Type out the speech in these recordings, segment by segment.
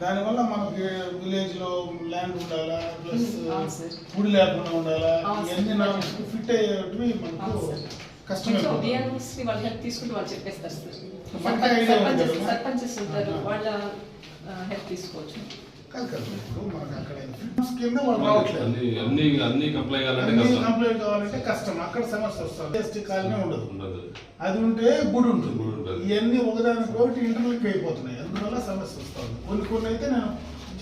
దానివల్ల మనకి విలేజ్లో ల్యాండ్ ఉండాలా ప్లస్ ఫుడ్ లేకుండా ఉండాలా ఇవన్నీ నాకు ఫిట్ అయ్యేవి మనకు తీసుకుంటూ వాళ్ళు చెప్పేస్తారు సార్. సర్పంచెస్ ఉంటారు. వాళ్ళ హెల్ప్ తీసుకోవచ్చు. మనకు అక్కడ ఫిట్నెస్ కింద వాళ్ళు రావట్లేదు. అన్ని అన్ని అన్ని కంప్లై కావాలంటే అన్ని కష్టం. కంప్లీట్ కావాలంటే కష్టం అక్కడ సమస్య వస్తుంది. ఎస్టీ కాలనీ ఉండదు. ఉండదు. అది ఉంటే గుడి ఉంటుంది. గుడి ఉంటుంది. ఇవన్నీ ఒకదానికి ఒకటి ఇంటర్లింక్ అయిపోతున్నాయి. అందువల్ల సమస్య వస్తుంది. కొన్ని కొన్ని అయితే నేను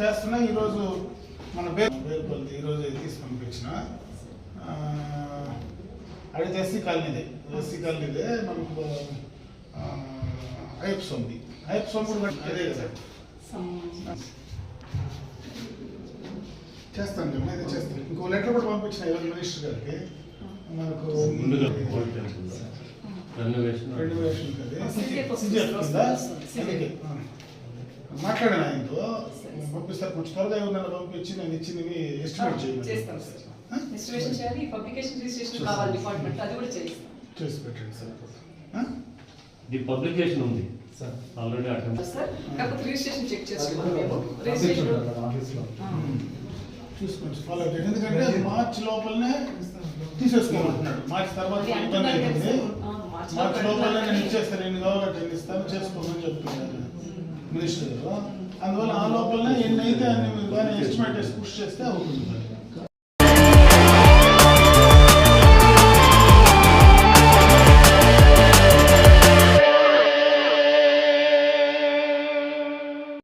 చేస్తున్నా. ఈరోజు మన బేర్పల్లి ఈరోజు తీసి పంపించిన ఆ, అడిగితే ఎస్సీ కాలనీదే. ఎస్సీ కాలనీదే మనకు ఐప్స్ ఉంది ఐప్స్ కూడా అదే కదా. చేస్తాను కదా ఇది చేస్తాను ఇంకో లెటర్ కూడా పంపించిన ఈరోజు మినిస్టర్ గారికి. మనకు ముందుగా. మాట్లాడాను ఆయనతో. పంపిస్తారు కొంచెం త్వరగా ఏమన్నా పంపించి నేను ఇచ్చినవి ఎస్టిమేట్ చేయాలి పబ్లికేషన్ రిజిస్ట్రేషన్ కావాలి డిపార్ట్మెంట్ అది కూడా చేయిస్తాం. చేసి పెట్టండి సార్? ది పబ్లికేషన్ ఉంది. సార్. ఆల్రెడీ అటెంప్ట్ సార్ కాకపోతే రిజిస్ట్రేషన్ చెక్ మేము. రిజిస్ట్రేషన్ ఆ. చూసుకోండి ఫాలో చేయండి. ఎందుకంటే మార్చ్ లోపలనే తీసేసుకోమంటున్నాడు మార్చ్ తర్వాత ఇబ్బంది అవుతుంది మార్చ్ మార్చ్ లోపల లోపలనే నేను. ఇచ్చేస్తాను. ఎన్ని కావాలంటే ఎన్ని ఇస్తాను చేసుకోమని చెప్తున్నాను మినిస్టర్ గారు. అందువల్ల ఆ లోపలనే ఎన్ని అయితే అన్ని మీరు కానీ ఎస్టిమేట్ చేసి పుష్ చేస్తే అవుతుంది.